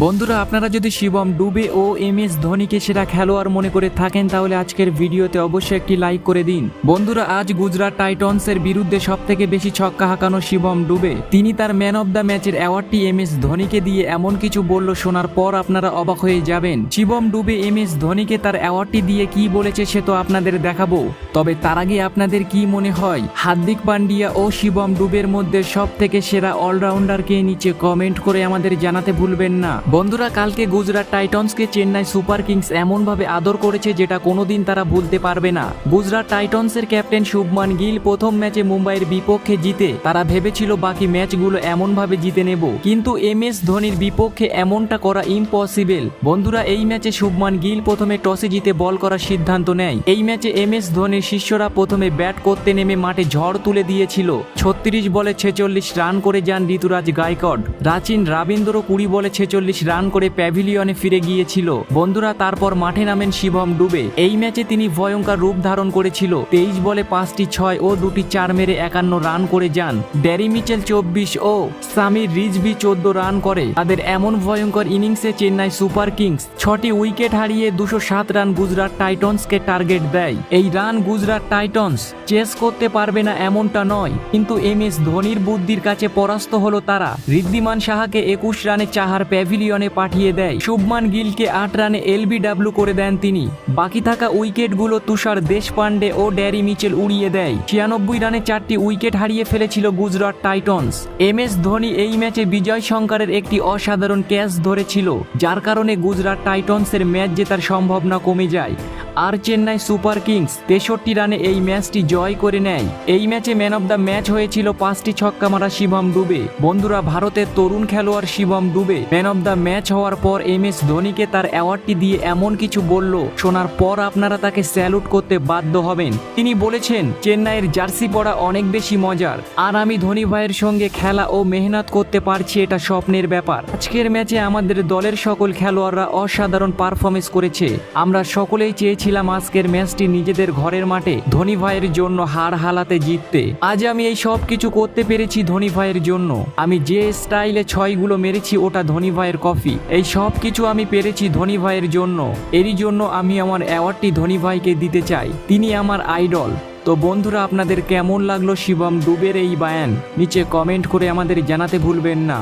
বন্ধুরা, আপনারা যদি শিবম, ডুবে ও এম এস ধোনিকে সেরা খেলোয়াড় মনে করে থাকেন, তাহলে আজকের ভিডিওতে অবশ্যই একটি লাইক করে দিন। বন্ধুরা, আজ গুজরাট টাইটন্সের বিরুদ্ধে সব থেকে বেশি ছক্কা হাঁকানো শিবম, ডুবে। তিনি তার ম্যান অব দ্য ম্যাচের অ্যাওয়ার্ডটি এম এস ধোনিকে দিয়ে এমন কিছু বলল, শোনার পর আপনারা অবাক হয়ে যাবেন। শিবম, ডুবে এম এস ধোনিকে তার অ্যাওয়ার্ডটি দিয়ে কি বলেছে, সে তো আপনাদের দেখাবো। তবে তার আগে আপনাদের কি মনে হয়? হার্দিক পান্ডিয়া ও শিবম, ডুবের মধ্যে সব থেকে সেরা অলরাউন্ডারকে নিচে কমেন্ট করে আমাদের জানাতে ভুলবেন না। বন্ধুরা, কালকে গুজরাট টাইটন্সকে চেন্নাই সুপার কিংস এমনভাবে আদর করেছে যেটা কোনোদিন তারা ভুলতে পারবে না। গুজরাট টাইটন্সের ক্যাপ্টেন শুভমান গিল প্রথম ম্যাচে মুম্বাইয়ের বিপক্ষে জিতে তারা ভেবেছিল বাকি ম্যাচগুলো এমনভাবে জিতে নেব। কিন্তু এম এস ধোনির বিপক্ষে এমনটা করা ইম্পসিবল বন্ধুরা, এই ম্যাচে শুভমান গিল প্রথমে টসে জিতে বল করার সিদ্ধান্ত নেয়। এই ম্যাচে এম এস ধোনির শিষ্যরা প্রথমে ব্যাট করতে নেমে মাঠে ঝড় তুলে দিয়েছিল। ছত্রিশ বলে ছেচল্লিশ রান করে যান ঋতুরাজ গায়কড রাচিন রাবীন্দ্র কুড়ি বলে ছেচল্লিশ রান করে প্যাভিলিয়নে ফিরে গিয়েছিল। বন্ধুরা, তারপর মাঠে নামেন শিবম ডুবে। এই ম্যাচে তিনি ভয়ঙ্কর রূপ ধারণ করেছিল। তেইশ বলে পাঁচটি ছয় ও দুটি চার মেরে একান্ন রান করে যান। ড্যারি মিচেল চব্বিশ ও সামির রিজভি চোদ্দ রান করে। তাদের এমন ভয়ঙ্কর ইনিংসে চেন্নাই সুপার কিংস ছটি উইকেট হারিয়ে দুশো সাত রান গুজরাট টাইটন্সকে টার্গেট দেয়। এই রান গুজরাট টাইটন্স চেস করতে পারবে না এমনটা নয়, কিন্তু এম এস ধোনির বুদ্ধির কাছে পরাস্ত হলো তারা। ঋদ্ধিমান সাহাকে একুশ রানে চাহার প্যাভিলিয়নে পাঠিয়ে দেয়। শুভমান গিলকে আট রানে এলবিডাব্লু করে দেন তিনি। বাকি থাকা উইকেটগুলো তুষার দেশপান্ডে ও ড্যারি মিচেল উড়িয়ে দেয়। ছিয়ানব্বই রানে চারটি উইকেট হারিয়ে ফেলেছিল Gujarat Titans. M S Dhoni এই ম্যাচে বিজয় শঙ্করের একটি অসাধারণ ক্যাচ ধরেছিল, যার কারণে গুজরাট টাইটন্সের ম্যাচ জেতার সম্ভাবনা কমে যায়। আর চেন্নাই সুপার কিংস তেষট্টি রানে এই ম্যাচটি জয় করে নেয়। এই ম্যাচে ম্যান অব দ্য ম্যাচ হয়েছিল পাঁচটি ছক্কা মারা শিবম ডুবে বন্ধুরা, ভারতের তরুণ খেলোয়াড় শিবম ডুবে ম্যান অব দ্য ম্যাচ হওয়ার পর এম এস ধোনিকে তার অ্যাওয়ার্ডটি দিয়ে এমন কিছু বলল, শোনার পর আপনারা তাকে স্যালুট করতে বাধ্য হবেন। তিনি বলেছেন, চেন্নাইয়ের জার্সি পরা অনেক বেশি মজার। আর আমি ধোনি ভাইয়ের সঙ্গে খেলা ও মেহনত করতে পারছি, এটা স্বপ্নের ব্যাপার। আজকের ম্যাচে আমাদের দলের সকল খেলোয়াড়রা অসাধারণ পারফরমেন্স করেছে। আমরা সকলেই চেয়েছিলাম আজকের ম্যাচটি নিজেদের ঘরের মাঠে ধোনি ভাইয়ের জন্য হার হালাতে জিততে। আজ আমি এই সব কিছু করতে পেরেছি ধোনি ভাইয়ের জন্য। আমি যে স্টাইলে ছয়গুলো মেরেছি ওটা ধোনি ভাইয়ের কফি। এই সব কিছু আমি পেরেছি ধোনি ভাইয়ের জন্য। এরই জন্য আমি আমার অ্যাওয়ার্ডটি ধোনি ভাইকে দিতে চাই। তিনি আমার আইডল। তো বন্ধুরা, আপনাদের কেমন লাগল শিবম ডুবের এই বায়ান? নিচে কমেন্ট করে আমাদের জানাতে ভুলবেন না।